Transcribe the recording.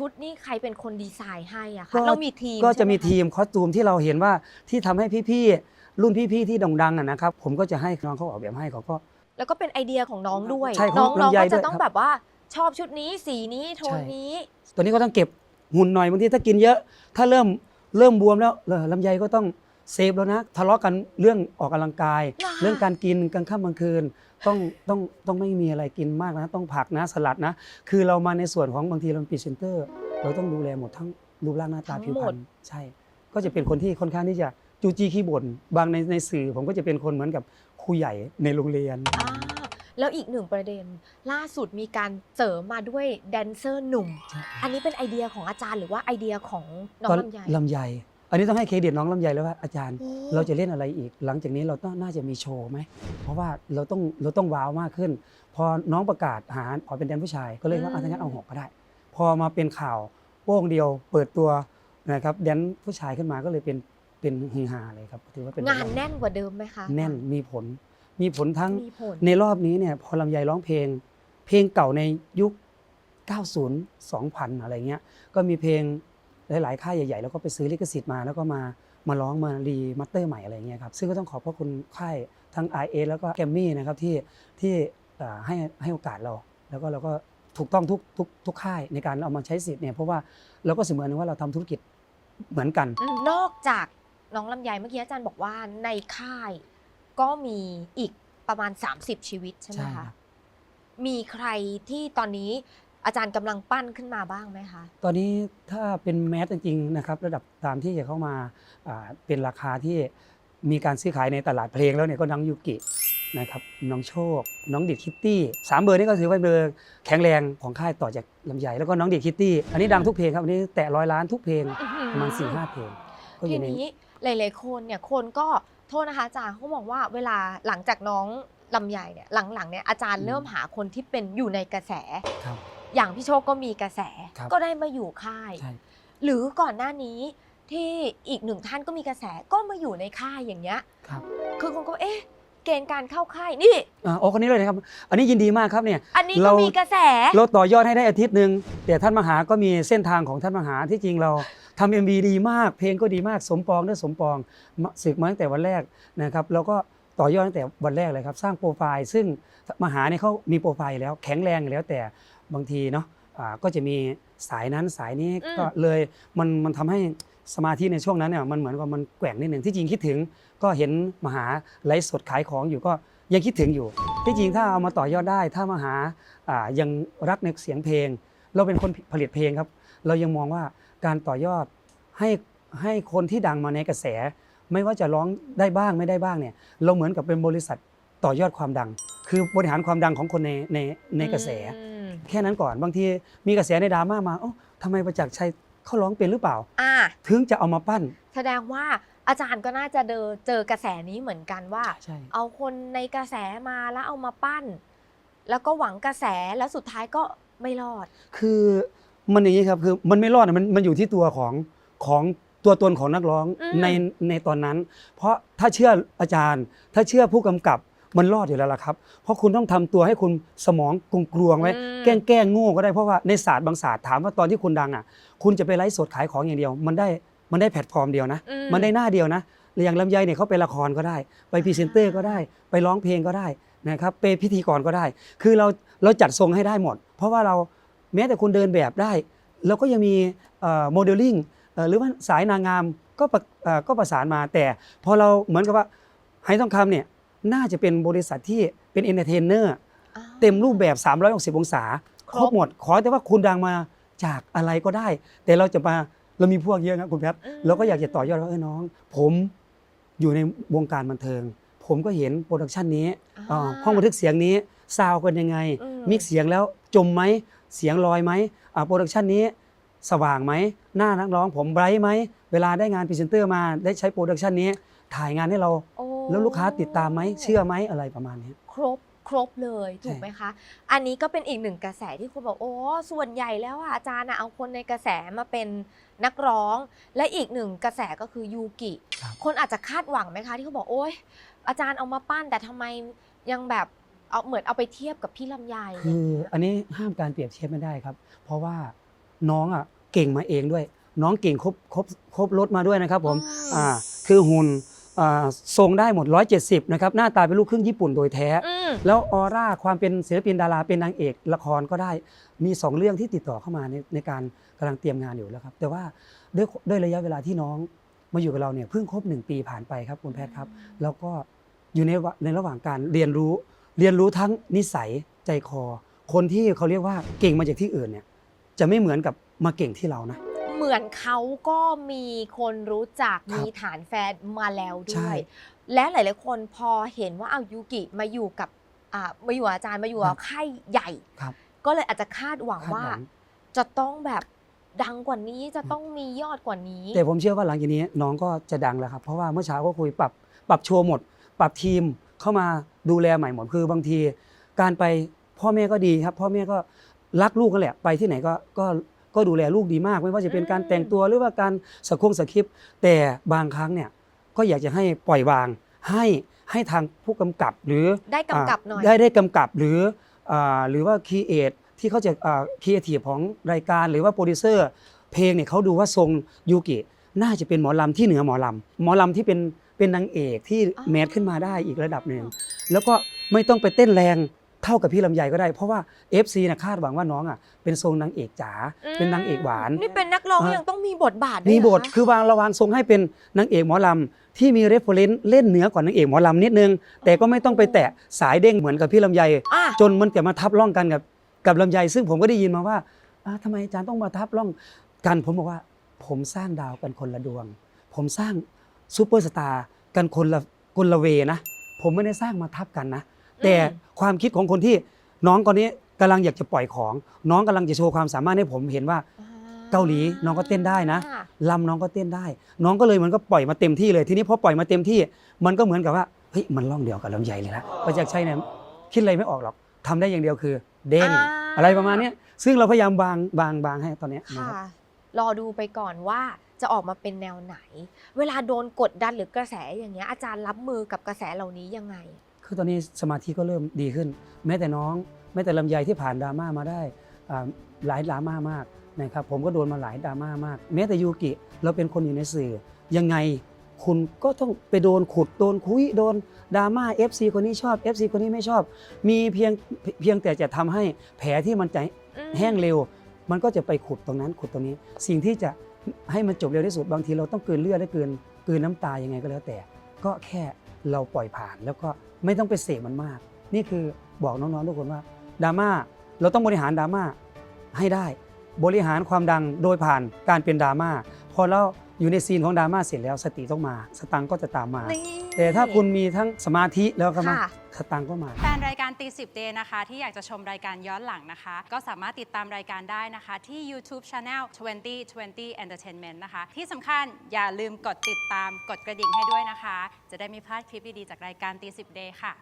ชุดนี่ใครเป็นคนดีไซน์ให้อะก็คะเรามีทีมก็จะมีใช่ไหคทีมคอสตูมที่เราเห็นว่าที่ทำให้พี่ๆรุ่นพี่ๆที่โด่งดังอะนะครับผมก็จะให้น้องเขาออกแบบให้เขาก็ แล้วก็เป็นไอเดียของน้องด้วยใช่ของน้องน้องลำไยก็จะด้วยต้องครับแบบว่าชอบชุดนี้สีนี้โทนใช่ นี้ตัวนี้ก็ต้องเก็บหุ่นหน่อยบางทีถ้ากินเยอะ ถ้าเริ่มเริ่มบวมแล้วเออลำไยก็ต้องเซฟแล้วนะทะเลาะกันเรื่องออกกำลังกายเหรอคะเรื่องการกินกลางค่ำกลางคืน ต้องต้องต้องไม่มีอะไรกินมากนะ ต้องผักนะสลัดนะ คือเรามาในส่วนของบางทีเราเป็นพรีเซนเตอร์ เราต้องดูแลหมดทั้งรูปร่างหน้าตาผิวพรรณใช่ ก็จะเป็นคนที่ค่อนข้างที่จะจูจีขี้บ่นบางในในสื่อผมก็จะเป็นคนเหมือนกับครูใหญ่ในโรงเรียนอ่าแล้วอีกหนึ่งประเด็น ล่าสุดมีการเสริมมาด้วยแดนเซอร์หนุ่มใช่อันนี้เป็นไอเดียของอาจารย์หรือว่าไอเดียของน้องตอนลำไยลำไย อันนี้ต้องให้เครดิตน้องลำไยแล้วว่าอาจารย์โอ้เราจะเล่นอะไรอีก หลังจากนี้เราต้องน่าจะมีโชว์ไหม เพราะว่าเราต้องเราต้องว้าวมากขึ้น พอน้องประกาศหาขอเป็นแดนผู้ชาย ก็เลยว่าอืมเอาถ้างั้นเอาหกก็ได้ พอมาเป็นข่าวโป้งเดียว เปิดตัวนะครับแดนผู้ชายขึ้นมาก็เลยเป็นเป็นฮือฮาเลยครับถือว่าเป็นงานแน่นกว่าเดิมไหมคะแน่นมีผลมีผลทั้งมีผลในรอบนี้เนี่ยพอลำไยร้องเพลง เพลงเก่าในยุค 90 2000 อะไรเงี้ยก็มีเพลง หลายๆค่ายใหญ่ๆแล้วก็ไปซื้อลิขสิทธิ์มา แล้วก็มามาร้องมารีมาสเตอร์ใหม่อะไรเงี้ยครับซึ่งก็ต้องขอบพระคุณค่ายทั้ง i อแล้วก็แกมมี่นะครับที่ที่เอ่อให้ให้โอกาสเรา แล้วก็เราก็ถูกต้องทุกทุกทุกค่ายในการเอามาใช้สิทธิ์เนี่ยเพราะว่าเราก็เสมือนว่าเราทำธุรกิจเหมือนกันอืมนอกจากน้องลำไยเมื่อกี้อาจารย์บอกว่าในค่ายก็มีอีกประมาณ 30 ชีวิตใช่ไหมใช่ครัคะบมีใครที่ตอนนี้ อาจารย์กำลังปั้นขึ้นมาบ้างไหมคะ ตอนนี้ถ้าเป็นแมสจริงๆนะครับ ระดับตามที่จะเข้ามาอ่าเป็นราคาที่มีการซื้อขายในตลาดเพลงแล้วเนี่ยก็น้องยูกินะครับน้องโชค น้องดิดคิตตี้สามเบอร์นี้ก็ถือว่าเป็นเบอร์แข็งแรงของค่ายต่อจากลำไยแล้วก็น้องดิดคิตตี้อันนี้ดังทุกเพลงครับอันนี้แตะร้อยล้านทุกเพลงประมาณ4ี่ห้าเพลงก็อทียู่ในนี้หลายๆคนเนี่ยคนก็โทษนะคะอาจารย์เขาบอกว่าเวลาหลังจากน้องลำไยเนี่ยหลังๆเนี่ยอาจารย์เริ่มหาคนที่เป็นอยู่ในกระแสครับ อย่างพี่โชคก็มีกระแสครับก็ได้มาอยู่ค่าย ใช่ หรือก่อนหน้านี้ที่อีกหนึ่งท่านก็มีกระแสก็มาอยู่ในค่ายอย่างเงี้ยครับคือคนก็เอ๊ะ เกณฑ์การเข้าค่ายนี่ อ่าโอ้คนนี้เลยนะครับ อันนี้ยินดีมากครับเนี่ย อันนี้เราก็มีกระแส เราต่อยอดให้ได้อาทิตย์หนึ่งแต่ท่านมหาก็มีเส้นทางของท่านมหาที่จริงเราทำเอ็มบีดีมาก เพลงก็ดีมากสมปองด้วยสมปองมาศึกมาตั้งแต่วันแรกนะครับเราก็ต่อยอดตั้งแต่วันแรกเลยครับ สร้างโปรไฟล์ ซึ่งมหาเนี่ยเขามีโปรไฟล์อยู่แล้วแข็งแรงอยู่แล้วแต่ บางทีเนาะอ่าก็จะมีสายนั้นสายนี้อืมก็เลยมันมันทำให้สมาธิในช่วงนั้นเนี่ยมันเหมือนกับมันแกว่งนิดหนึ่งที่จริงคิดถึงก็เห็นมหาไลฟ์สดขายของอยู่ก็ยังคิดถึงอยู่ ที่จริงถ้าเอามาต่อยอดได้ ถ้ามหาอ่ายังรักในเสียงเพลง เราเป็นคนผลิตเพลงครับ เรายังมองว่าการต่อยอดให้ให้คนที่ดังมาในกระแส ไม่ว่าจะร้องได้บ้างไม่ได้บ้างเนี่ยเราเหมือนกับเป็นบริษัทต่อยอดความดัง คือบริหารความดังของคนในในในกระแส อืม แค่นั้นก่อน บางทีมีกระแสในดราม่ามาเอ้าทำไมประจักษ์ชัยเขาร้องเป็นหรือเปล่า อ่า ถึงจะเอามาปั้น แสดงว่าอาจารย์ก็น่าจะเจอเจอกระแสนี้เหมือนกันว่า ใช่ เอาคนในกระแสมาแล้วเอามาปั้น แล้วก็หวังกระแสแล้วสุดท้ายก็ไม่รอด คือมันอย่างนี้ครับคือมันไม่รอดอะมันมันอยู่ที่ตัวของของตัวตนของนักร้องอืม ในในตอนนั้น เพราะถ้าเชื่ออาจารย์ ถ้าเชื่อผู้กำกับ มันรอดอยู่แล้วล่ะครับ เพราะคุณต้องทำตัวให้คุณสมองกลกลวงๆไว้อืมแกล้งแกล้งโง่ก็ได้เพราะว่าในศาสตร์บางศาสตร์ถามว่าตอนที่คุณดังอะ คุณจะไปไลฟ์สดขายของอย่างเดียว มันได้มันได้แพลตฟอร์มเดียวนะอืมันได้หน้าเดียวนะอย่างลำไยเนี่ยเขาไปละครก็ได้ ไปพรีเซนเตอร์ก็ได้ ไปร้องเพลงก็ได้นะครับไปพิธีกรก็ได้ คือเราเราจัดทรงให้ได้หมด เพราะว่าเราแม้แต่คุณเดินแบบได้เราก็ยังมีโมเดลลิ่งหรือว่าสายนางงามก็ประเอ่อก็ประสานมาแต่พอเราเหมือนกับว่าไฮทองคำเนี่ย น่าจะเป็นบริษัทที่เป็นเอนเตอร์เทนเนอร์อ่าเต็มรูปแบบ 360 องศาคครรบบหมด ขอแต่ว่าคุณดังมาจากอะไรก็ได้ แต่เราจะมาเรามีพวกเยอะครับคุณแพทย์อืมเราก็อยากจะต่อยอดว่าเออน้อง ผมอยู่ในวงการบันเทิง ผมก็เห็นโปรดักชันนี้อ่าห้องบันทึกเสียงนี้ซาวกันยังไงอืมมิกซ์เสียงแล้วจมไหมเสียงลอยไหมอ่าโปรดักชันนี้สว่างไหมหน้านักร้องผมไบรท์ไหมเวลาได้งานพรีเซนเตอร์มาได้ใช้โปรดักชันนี้ถ่ายงานให้เราโอ้ แล้วลูกค้าติดตามไหมเชื่อไหมอะไรประมาณนี้ครบครบเลยถูกไหมคะ อันนี้ก็เป็นอีกหนึ่งกระแสที่คุณบอกโอ้ส่วนใหญ่แล้วอะอาจารย์อะเอาคนในกระแสมาเป็นนักร้อง และอีกหนึ่งกระแสก็คือยูกิครับคนอาจจะคาดหวังไหมคะ ที่เขาบอกโอ้ยอาจารย์เอามาปั้นแต่ทำไมยังแบบเอาเหมือนเอาไปเทียบกับพี่ลำไยคืออันนี้ห้ามการเปรียบเทียบไม่ได้ครับ เพราะว่าน้องอะเก่งมาเองด้วย น้องเก่งครบครบครบรถมาด้วยนะครับผมอืมอ่าคือหุ่นอ่า ทรงได้หมด 170 นะครับ หน้าตาเป็นลูกครึ่งญี่ปุ่นโดยแท้ อืม แล้วออร่าความเป็นศิลปินดาราเป็นนางเอกละครก็ได้ มี 2 เรื่องที่ติดต่อเข้ามาในในการกำลังเตรียมงานอยู่แล้วครับ แต่ว่าด้วยด้วยระยะเวลาที่น้องมาอยู่กับเราเนี่ยเพิ่งครบ 1 ปีผ่านไปครับคุณแพทย์ครับ แล้วก็อยู่ในวะในระหว่างการเรียนรู้เรียนรู้ทั้งนิสัยใจคอ คนที่เขาเรียกว่าเก่งมาจากที่อื่นเนี่ยจะไม่เหมือนกับมาเก่งที่เรานะ เหมือนเขาก็มีคนรู้จักครับมีฐานแฟนมาแล้วด้ใช่ วย และหลาย ๆ คนพอเห็นว่าเอายูกิมาอยู่กับอ่ามาอยู่กับอาจารย์มาอยู่กับค่ายใหญ่ ครับก็เลยอาจจะคาดหวังคาดว่า หวัง จะต้องแบบดังกว่านี้จะต้องมียอดกว่านี้ แต่ผมเชื่อว่าหลังจากนี้น้องก็จะดังแล้วครับเพราะว่าเมื่อเช้าก็คุยปรับปรับโชว์หมด ปรับทีมเข้ามาดูแลใหม่หมดคือบางที การไปพ่อแม่ก็ดีครับ พ่อแม่ก็รักลูกกันแหละไปที่ไหนก็ก็ ก็ดูแลลูกดีมาก ไม่ว่าจะเป็นการอืมแต่งตัวหรือว่าการสคงสคริปต์แต่บางครั้งเนี่ยก็อยากจะให้ปล่อยวางให้ให้ทางผู้กำกับหรือได้กำกับหน่อยได้ได้กำกับหรืออ่าหรือว่าคีเอทที่เขาจะครีเอทีฟของรายการหรือว่าโปรดิวเซอร์เพลงเนี่ยเขาดูว่าทรงยูกิน่าจะเป็นหมอลำที่เหนือหมอลำหมอลำที่เป็นเป็นนางเอกที่อ๋อแมสขึ้นมาได้อีกระดับหนึ่งแล้วก็ไม่ต้องไปเต้นแรง เท่ากับพี่ลำไยก็ได้ เพราะว่า FC นะคาดหวังว่าน้องอะเป็นทรงนางเอกจ๋าเป็นนางเอกหวาน นี่เป็นนักร้องเออยังต้องมีบทบาทด้วยมีเหรบทคือวางระวางทรงให้เป็นนางเอกหมอลำที่มีเรฟเฟรนซ์เล่นเหนือกว่านางเอกหมอลำนิดนึง แต่ก็ไม่ต้องไปแตะสายเด้งเหมือนกับพี่ลำไยอะจนมันจะมาทับร่องกันกับกับลำไย ซึ่งผมก็ได้ยินมาว่าอ่าทำไมอาจารย์ต้องมาทับร่องกันผมบอกว่า ผมสร้างดาวกันคนละดวง ผมสร้างซูเปอร์สตาร์กันคนละคนละเวนะ ผมไม่ได้สร้างมาทับกันนะ แต่ความคิดของคนที่น้องคนนี้กำลังอยากจะปล่อยของ น้องกำลังจะโชว์ความสามารถให้ผมเห็นว่าอ่เกาหลีน้องก็เต้นได้นะอ่ลำน้องก็เต้นได้ น้องก็เลยมันก็ปล่อยมาเต็มที่เลย ทีนี้พอปล่อยมาเต็มที่ มันก็เหมือนกับว่า เฮ้ย มันร่องเดียวกับลำไยเลยนะประจักษ์ชัยเนี่ยคิดอะไรไม่ออกหรอกทำได้อย่างเดียวคือ เด้งอ่าอะไรประมาณเนี้ยซึ่งเราพยายามวางวางวางให้ตอนเนี้ยนะค่ะ ครับรอดูไปก่อนว่าจะออกมาเป็นแนวไหน เวลาโดนกดดันหรือกระแสอย่างเงี้ยอาจารย์รับมือกับกระแสเหล่านี้ยังไง คือตอนนี้สมาธิก็เริ่มดีขึ้น แม้แต่น้องแม้แต่ลำไยที่ผ่านดราม่ามาได้อ่าหลายดราม่ามากนะครับผมก็โดนมาหลายดราม่ามาก แม้แต่ยูกิเราเป็นคนอยู่ในสื่อ ยังไงคุณก็ต้องไปโดนขุดโดนคุยโดนดราม่า FC คนนี้ชอบ FC คนนี้ไม่ชอบ มีเพียงเพียงแต่จะทำให้แผลที่มันจะอืมแห้งเร็ว มันก็จะไปขุดตรงนั้นขุดตรงนี้ สิ่งที่จะให้มันจบเร็วที่สุดบางทีเราต้องกลืนเลือดและกลืนกลืนน้ำตายังไงก็แล้วแต่ ก็แค่ เราปล่อยผ่านแล้วก็ไม่ต้องไปเสพมันมาก นี่คือบอกน้องๆทุกคนว่าดราม่าเราต้องบริหารดราม่าให้ได้ บริหารความดังโดยผ่านการเป็นดราม่าพอเราอยู่ในซีนของดราม่าเสร็จแล้วสติต้องมา สตังก็จะตามมานี แต่ถ้าคุณมีทั้งสมาธิแล้วก็มาค่ะ สตังค์ก็มา แฟนรายการตีสิบเดนะคะ ที่อยากจะชมรายการย้อนหลังนะคะ ก็สามารถติดตามรายการได้นะคะ ที่ YouTube Channel 2020 Entertainment นะคะ ที่สำคัญอย่าลืมกดติดตามกดกระดิ่งให้ด้วยนะคะ จะได้ไม่พลาดคลิปดี ๆ จากรายการตีสิบเดค่ะ